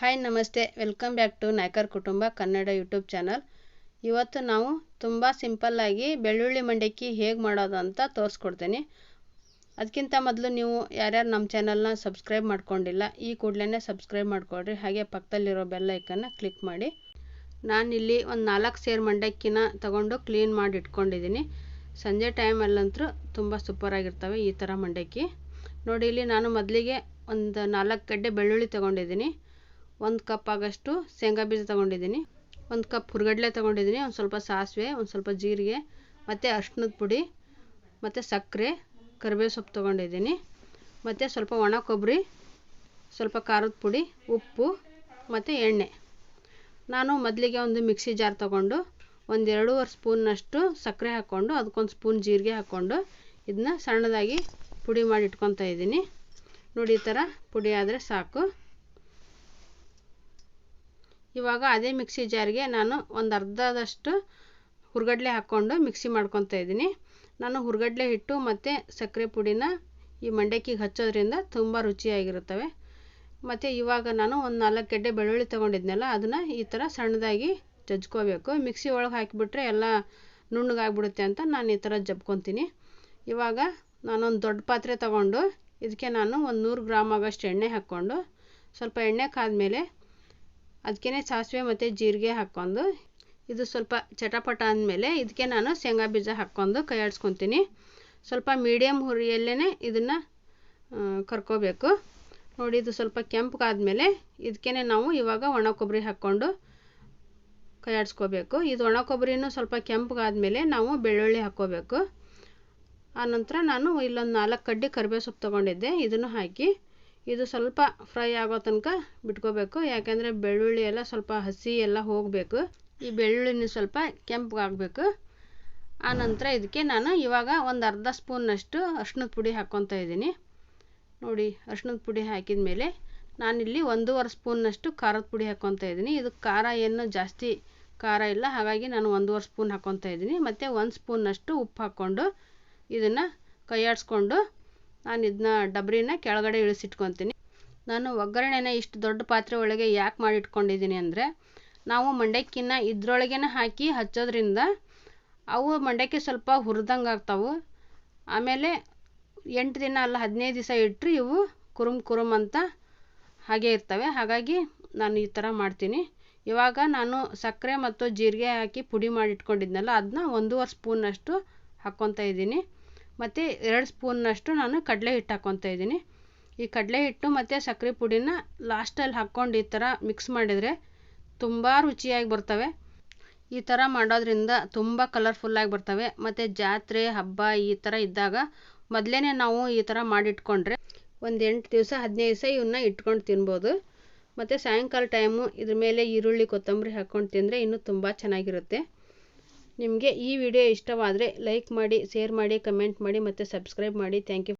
Hi ನಮಸ್ತೆ. Welcome back to Naikar ಕುಟುಂಬ Kannada YouTube channel ಇವತ್ತು ನಾವು ತುಂಬ ಸಿಂಪಲ್ಲಾಗಿ ಬೆಳ್ಳುಳ್ಳಿ ಮಂಡಕ್ಕಿ ಹೇಗೆ ಮಾಡೋದು ಅಂತ ತೋರಿಸ್ಕೊಡ್ತೀನಿ. ಅದಕ್ಕಿಂತ ಮೊದಲು ನೀವು ಯಾರ್ಯಾರು ನಮ್ಮ ಚಾನಲ್ನ ಸಬ್ಸ್ಕ್ರೈಬ್ ಮಾಡ್ಕೊಂಡಿಲ್ಲ, ಈ ಕೂಡಲೇ ಸಬ್ಸ್ಕ್ರೈಬ್ ಮಾಡ್ಕೊಳ್ರಿ. ಹಾಗೆ ಪಕ್ಕದಲ್ಲಿರೋ ಬೆಲ್ ಐಕನ್ನ ಕ್ಲಿಕ್ ಮಾಡಿ. ನಾನಿಲ್ಲಿ ಒಂದು ನಾಲ್ಕು ಸೇರು ಮಂಡಕ್ಕಿನ ತಗೊಂಡು ಕ್ಲೀನ್ ಮಾಡಿ ಇಟ್ಕೊಂಡಿದ್ದೀನಿ. ಸಂಜೆ ಟೈಮಲ್ಲಂತೂ ತುಂಬ ಸೂಪರಾಗಿರ್ತವೆ ಈ ಥರ ಮಂಡಕ್ಕಿ. ನೋಡಿ, ಇಲ್ಲಿ ನಾನು ಮೊದಲಿಗೆ ಒಂದು ನಾಲ್ಕು ಗಡ್ಡೆ ಬೆಳ್ಳುಳ್ಳಿ ತೊಗೊಂಡಿದ್ದೀನಿ. ಒಂದು ಕಪ್ ಆಗಷ್ಟು ಶೇಂಗಾ ಬೀಜ ತೊಗೊಂಡಿದ್ದೀನಿ. ಒಂದು ಕಪ್ ಹುರ್ಗಡ್ಲೆ ತೊಗೊಂಡಿದ್ದೀನಿ. ಒಂದು ಸ್ವಲ್ಪ ಸಾಸಿವೆ, ಒಂದು ಸ್ವಲ್ಪ ಜೀರಿಗೆ, ಮತ್ತು ಅರ್ಶಿನದ ಪುಡಿ, ಮತ್ತು ಸಕ್ಕರೆ, ಕರಿಬೇವು ಸೊಪ್ಪು ತೊಗೊಂಡಿದ್ದೀನಿ. ಮತ್ತು ಸ್ವಲ್ಪ ಒಣ ಕೊಬ್ಬರಿ ಸ್ವಲ್ಪ ಖಾರದ ಪುಡಿ, ಉಪ್ಪು, ಮತ್ತು ಎಣ್ಣೆ. ನಾನು ಮೊದಲಿಗೆ ಒಂದು ಮಿಕ್ಸಿ ಜಾರ್ ತೊಗೊಂಡು ಒಂದು ಎರಡೂವರೆ ಸ್ಪೂನ್ನಷ್ಟು ಸಕ್ಕರೆ ಹಾಕ್ಕೊಂಡು ಅದಕ್ಕೊಂದು ಸ್ಪೂನ್ ಜೀರಿಗೆ ಹಾಕ್ಕೊಂಡು ಇದನ್ನ ಸಣ್ಣದಾಗಿ ಪುಡಿ ಮಾಡಿ ಇಟ್ಕೊತಾ ಇದ್ದೀನಿ. ನೋಡಿ ಈ ಥರ ಪುಡಿ ಆದರೆ ಸಾಕು. ಇವಾಗ ಅದೇ ಮಿಕ್ಸಿ ಜಾರಿಗೆ ನಾನು ಒಂದು ಅರ್ಧದಷ್ಟು ಹುರ್ಗಡ್ಲೆ ಹಾಕ್ಕೊಂಡು ಮಿಕ್ಸಿ ಮಾಡ್ಕೊತಾ ಇದ್ದೀನಿ. ನಾನು ಹುರ್ಗಡ್ಲೆ ಹಿಟ್ಟು ಮತ್ತು ಸಕ್ಕರೆ ಪುಡಿನ ಈ ಮಂಡಕ್ಕಿಗೆ ಹಚ್ಚೋದ್ರಿಂದ ತುಂಬ ರುಚಿಯಾಗಿರುತ್ತವೆ. ಮತ್ತು ಇವಾಗ ನಾನು ಒಂದು ನಾಲ್ಕು ಗಡ್ಡೆ ಬೆಳ್ಳುಳ್ಳಿ ತೊಗೊಂಡಿದ್ನಲ್ಲ, ಅದನ್ನು ಈ ಥರ ಸಣ್ಣದಾಗಿ ಜಜ್ಕೋಬೇಕು. ಮಿಕ್ಸಿ ಒಳಗೆ ಹಾಕಿಬಿಟ್ರೆ ಎಲ್ಲ ನುಣ್ಣಗಾಗ್ಬಿಡುತ್ತೆ ಅಂತ ನಾನು ಈ ಥರ ಜಬ್ಕೊತೀನಿ ಇವಾಗ ನಾನೊಂದು ದೊಡ್ಡ ಪಾತ್ರೆ ತಗೊಂಡು ಇದಕ್ಕೆ ನಾನು ಒಂದು ನೂರು ಗ್ರಾಮ್ ಆಗೋಷ್ಟು ಎಣ್ಣೆ ಹಾಕ್ಕೊಂಡು ಸ್ವಲ್ಪ ಎಣ್ಣೆ ಕಾದ್ಮೇಲೆ ಅದಕ್ಕೆ ಸಾಸಿವೆ ಮತ್ತು ಜೀರಿಗೆ ಹಾಕ್ಕೊಂಡು, ಇದು ಸ್ವಲ್ಪ ಚಟಪಟ ಅಂದಮೇಲೆ ಇದಕ್ಕೆ ನಾನು ಶೇಂಗಾ ಬೀಜ ಹಾಕ್ಕೊಂಡು ಕೈ ಆಡಿಸ್ಕೊತೀನಿ. ಸ್ವಲ್ಪ ಮೀಡಿಯಮ್ ಹುರಿಯಲ್ಲೇ ಇದನ್ನು ಕರ್ಕೋಬೇಕು. ನೋಡಿ, ಇದು ಸ್ವಲ್ಪ ಕೆಂಪಗಾದ್ಮೇಲೆ ಇದಕ್ಕೆ ನಾವು ಇವಾಗ ಒಣ ಕೊಬ್ಬರಿ ಹಾಕ್ಕೊಂಡು ಕೈ ಆಡಿಸ್ಕೋಬೇಕು. ಇದು ಒಣ ಕೊಬ್ಬರಿನೂ ಸ್ವಲ್ಪ ಕೆಂಪಗಾದ್ಮೇಲೆ ನಾವು ಬೆಳ್ಳುಳ್ಳಿ ಹಾಕ್ಕೋಬೇಕು. ಆನಂತರ ನಾನು ಇಲ್ಲೊಂದು ನಾಲ್ಕು ಕಡ್ಡಿ ಕರಿಬೇವು ಸೊಪ್ಪು ತೊಗೊಂಡಿದ್ದೆ, ಇದನ್ನು ಹಾಕಿ ಇದು ಸ್ವಲ್ಪ ಫ್ರೈ ಆಗೋ ತನಕ ಬಿಟ್ಕೋಬೇಕು. ಯಾಕೆಂದರೆ ಬೆಳ್ಳುಳ್ಳಿ ಎಲ್ಲ ಸ್ವಲ್ಪ ಹಸಿ ಎಲ್ಲ ಹೋಗಬೇಕು. ಈ ಬೆಳ್ಳುಳ್ಳಿನ ಸ್ವಲ್ಪ ಕೆಂಪಗಾಗಬೇಕು ಆನಂತರ ಇದಕ್ಕೆ ನಾನು ಇವಾಗ ಒಂದು ಅರ್ಧ ಸ್ಪೂನ್ನಷ್ಟು ಅರ್ಶಿನದ ಪುಡಿ ಹಾಕ್ಕೊತಾ ಇದ್ದೀನಿ. ನೋಡಿ ಅರ್ಶಿನದ ಪುಡಿ ಹಾಕಿದ ಮೇಲೆ ನಾನಿಲ್ಲಿ ಒಂದೂವರೆ ಸ್ಪೂನ್ನಷ್ಟು ಖಾರದ ಪುಡಿ ಹಾಕ್ಕೊತಾ ಇದ್ದೀನಿ. ಇದು ಖಾರ ಏನು ಜಾಸ್ತಿ ಖಾರ ಇಲ್ಲ. ಹಾಗಾಗಿ ನಾನು ಒಂದೂವರೆ ಸ್ಪೂನ್ ಹಾಕ್ಕೊತಾ ಇದ್ದೀನಿ. ಮತ್ತು ಒಂದು ಸ್ಪೂನ್ನಷ್ಟು ಉಪ್ಪು ಹಾಕ್ಕೊಂಡು ಇದನ್ನು ಕೈಯಾಡಿಸ್ಕೊಂಡು ನಾನು ಇದನ್ನ ಡಬರಿನ ಕೆಳಗಡೆ ಇಳಿಸಿಟ್ಕೊತೀನಿ. ನಾನು ಒಗ್ಗರಣೆನ ಇಷ್ಟು ದೊಡ್ಡ ಪಾತ್ರೆ ಒಳಗೆ ಯಾಕೆ ಮಾಡಿಟ್ಕೊಂಡಿದ್ದೀನಿ ಅಂದರೆ, ನಾವು ಮಂಡಕ್ಕಿನ ಇದ್ರೊಳಗೇನ ಹಾಕಿ ಹಚ್ಚೋದ್ರಿಂದ ಅವು ಮಂಡಕ್ಕಿ ಸ್ವಲ್ಪ ಹುರಿದಂಗೆ ಆಗ್ತಾವೆ. ಆಮೇಲೆ ಎಂಟು ದಿನ ಅಲ್ಲ ಹದಿನೈದು ದಿವಸ ಇಟ್ಟರೆ ಇವು ಕುರುಮ್ ಕುರುಮ್ ಅಂತ ಹಾಗೆ ಇರ್ತವೆ. ಹಾಗಾಗಿ ನಾನು ಈ ಥರ ಮಾಡ್ತೀನಿ. ಇವಾಗ ನಾನು ಸಕ್ಕರೆ ಮತ್ತು ಜೀರಿಗೆ ಹಾಕಿ ಪುಡಿ ಮಾಡಿ ಇಟ್ಕೊಂಡಿದ್ನಲ್ಲ ಅದನ್ನ ಒಂದೂವರೆ ಸ್ಪೂನಷ್ಟು ಹಾಕ್ಕೊತಾ ಇದ್ದೀನಿ. ಮತ್ತು ಎರಡು ಸ್ಪೂನ್ನಷ್ಟು ನಾನು ಕಡಲೆ ಹಿಟ್ಟು ಹಾಕ್ಕೊತಾ ಇದ್ದೀನಿ. ಈ ಕಡಲೆ ಹಿಟ್ಟು ಮತ್ತು ಸಕ್ಕರೆ ಪುಡಿನ ಲಾಸ್ಟಲ್ಲಿ ಹಾಕ್ಕೊಂಡು ಈ ಥರ ಮಿಕ್ಸ್ ಮಾಡಿದರೆ ತುಂಬ ರುಚಿಯಾಗಿ ಬರ್ತವೆ. ಈ ಥರ ಮಾಡೋದ್ರಿಂದ ತುಂಬ ಕಲರ್ಫುಲ್ಲಾಗಿ ಬರ್ತವೆ. ಮತ್ತು ಜಾತ್ರೆ, ಹಬ್ಬ ಈ ಥರ ಇದ್ದಾಗ ಮೊದಲೇ ನಾವು ಈ ಥರ ಮಾಡಿಟ್ಕೊಂಡ್ರೆ ಒಂದು ಎಂಟು ದಿವಸ, ಹದಿನೈದು ದಿವಸ ಇವನ್ನ ಇಟ್ಕೊಂಡು ತಿನ್ಬೋದು. ಮತ್ತು ಸಾಯಂಕಾಲ ಟೈಮು ಇದ್ರ ಮೇಲೆ ಈರುಳ್ಳಿ, ಕೊತ್ತಂಬರಿ ಹಾಕ್ಕೊಂಡು ತಿಂದರೆ ಇನ್ನೂ ತುಂಬ ಚೆನ್ನಾಗಿರುತ್ತೆ. ನಿಮಗೆ ಈ ವಿಡಿಯೋ ಇಷ್ಟವಾದರೆ ಲೈಕ್ ಮಾಡಿ ಶೇರ್ ಮಾಡಿ ಕಮೆಂಟ್ ಮಾಡಿ ಮತ್ತು ಸಬ್ಸ್ಕ್ರೈಬ್ ಮಾಡಿ. Thank you